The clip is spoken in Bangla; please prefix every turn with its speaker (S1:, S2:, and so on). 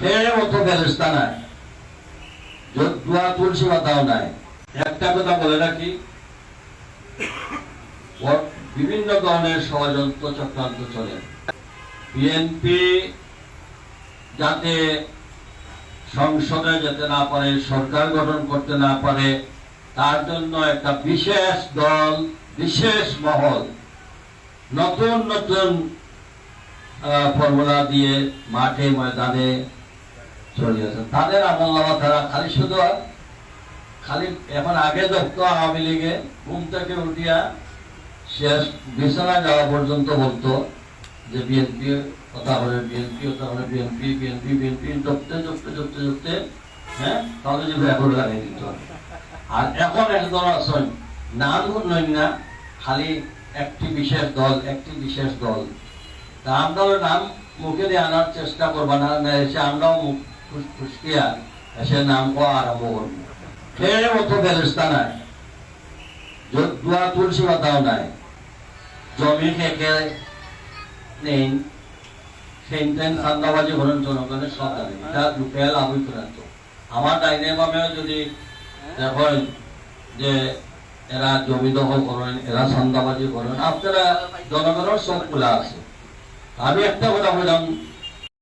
S1: খেয়ে মতো ব্যবস্থা নাই। তুলসী পাতাও নাই। একটা কথা বলে রাখি বিভিন্ন ধরনের ষড়যন্ত্র চক্রান্ত চলে। বিএনপি যাতে সংসদে যেতে না পারে, সরকার গঠন করতে না পারে, তার জন্য একটা বিশেষ দল, বিশেষ মহল, নতুন নতুন ফর্মুলা দিয়ে মাঠে ময়দানে চলিয়েছে তাদের নামা তারা খালি শুধু খালি এখন আগে দেখতো আওয়ামী লীগে ঘুম থেকে উঠিয়া শেষ বিছানা যাওয়া পর্যন্ত বলতো যে বিএনপি কথা বলে, বিএনপি কথা বলে, বিএনপি বিএনপি বিএনপি জপতে জপতে জপতে জপতে হ্যাঁ? তাহলে যে ব্যাপার লাগিয়ে দিত। আর এখন একদল আছেন, নাম নই না, খালি একটি বিশেষ দল, একটি বিশেষ দল। তা আমরাও নাম মুখে দিয়ে আনার চেষ্টা করব, না এসে আমরাও মুখ নাম খেয়ে মতো নাই। তুলসী পাতাও নাই। জমি থেকে নেই। জনগণের এটা আমার ডাইনে বামেও যদি দেখেন যে এরা জমি দখল করেন, এরা চান্দাবাজি করেন, আপনারা জনগণের সব খোলা আছে। আমি একটা কথা বললাম